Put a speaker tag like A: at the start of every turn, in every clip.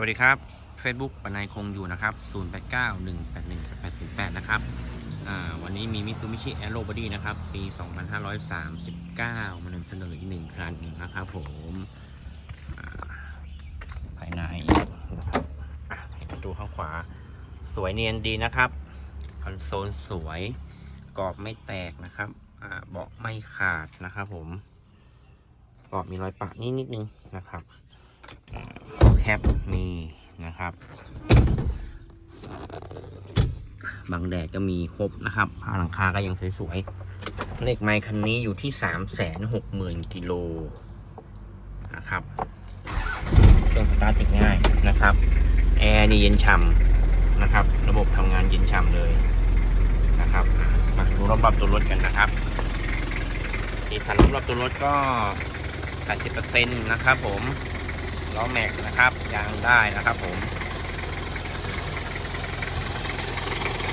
A: วัสดีครับ Facebook ปนายคงอยู่นะครับ 0891818808 นะครับ วันนี้มี Mitsubishi Aero Body นะครับ ปี 2539 มานำเสนออีกหนึ่งคันนะครับผมภายในนะครับประตูข้างขวา สวยเนียนดีนะครับ คอนโซลสวย กรอบไม่แตกนะครับเบาะไม่ขาดนะครับผมกรอบมีรอยปะนิดนิดนึงนะครับ แคปมีนะครับ บางแดดก็มีครบนะครับผ้าหลังคาก็ยังสวยๆเลขไมค์คันนี้อยู่ที่ 3 6 0 0 0 0กิโลนะครับเครื่องสตาร์ทติดง่ายนะครับ แอร์นี่เย็นฉ่ำนะครับ ระบบทำงานเย็นฉ่ำเลยนะครับมาดูรอบๆตัวรถกันนะครับ สีสันรอบๆตัวรถก็ 80%นะครับผม ล้อแม็กนะครับยางได้นะครับผม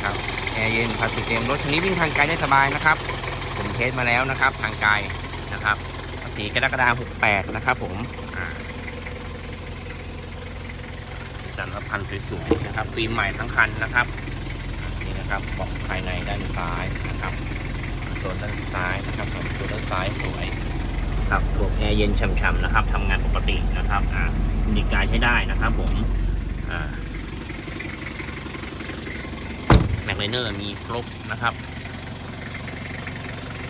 A: ครับแอร์เย็นพาสติเกมรถคันนี้วิ่งทางไกลได้สบายนะครับ ผมเทสมาแล้วนะครับ ทางไกลนะครับสีกรกฎาคม68 นะครับผมจันทร์พันสวยๆนะครับฟิล์มใหม่ทั้งคันนะครับนี่นะครับเบาะภายในด้านซ้ายนะครับโซนด้านซ้ายนะครับผมโซนด้านซ้ายสวย ครับระบบแอร์เย็นฉ่ำๆนะครับทำงานปกตินะครับอ่ามีการใช้ได้นะครับ ผมอ่าแม็กไลเนอร์มีครบนะครับ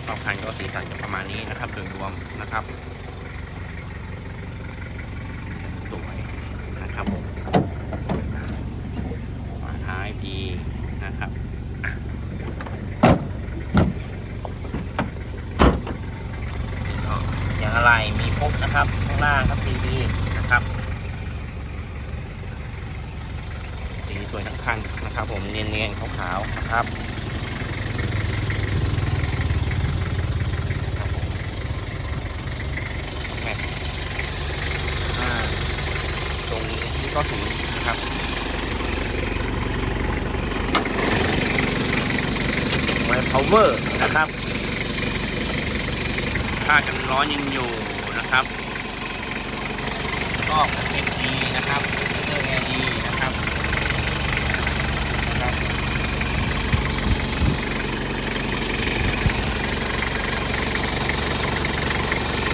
A: รอบคันก็สีสันจะประมาณนี้นะครับโดยรวมนะครับ สวยนะครับผมฝาท้ายดีนะครับอะ ก็ อย่างอะไรมีครบนะครับข้างล่างครับซีดีนะครับ สีสวยทั้งคันนะครับ ผมเนียนๆขาวๆนะครับตรงนี้ก็สูงนะครับไวพาวเวอร์นะครับ ค่ากันร้อนยังอยู่นะครับ ก็เป็นดีนะครับเลืองแอร์ดีนะครับ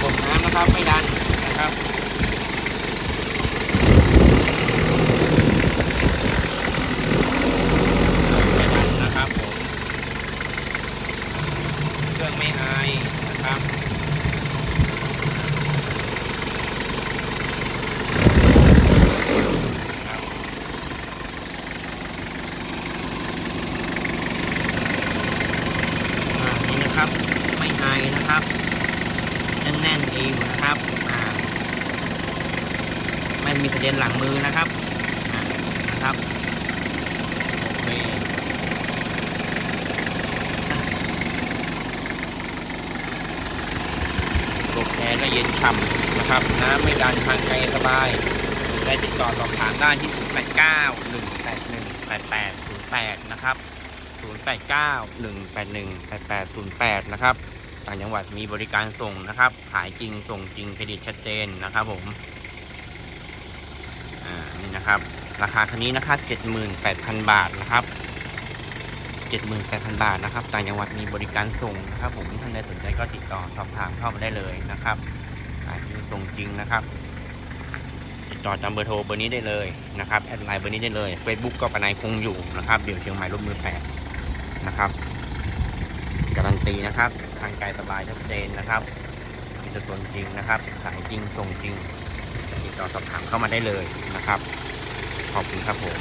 A: กดน้ำนะครับไม่ดันนะครับไม่ดันนะครับผมเครื่องไม่ไอายนะครับ ครับอ่า นะครับ ไม่ไอนะครับแน่นๆดีอยู่นะครับไม่มีประเด็นหลังมือนะครับนะครับโอเคโลกแอร์ก็เย็นฉ่ำนะครับน้ำไม่ดันทางไกลสบายได้ติดต่อสอบถามได้ที่ 0 8 9 1 8 1 8 8 0 8 นะครับ 0 8 9 1 8 1 8 8 0 8 นะครับ ต่างจังหวัดมีบริการส่งนะครับ ขายจริงส่งจริงเครดิตชัดเจนนะครับผม อ่า นี่นะครับ ราคาคันนี้นะครับ78,000 บาทนะครับ78,000 บาทนะครับ ต่างจังหวัดมีบริการส่งนะครับผมท่านใดสนใจก็ติดต่อสอบถามเข้ามาได้เลยนะครับขายจริงส่งจริงนะครับ ติดต่อจำเบอร์โทรเบอร์นี้ได้เลยนะครับ แอดไลน์เบอร์นี้ได้เลย Facebook ก็ปนายคงอยู่นะครับ เดี๋ยวเชียงใหม่ร่มมือแปด นะครับการันตีนะครับทางกายสบายชัดเจนนะครับมีตัวตนจริงนะครับขายจริงส่งจริงติดต่อสอบถามเข้ามาได้เลยนะครับ ขอบคุณครับผม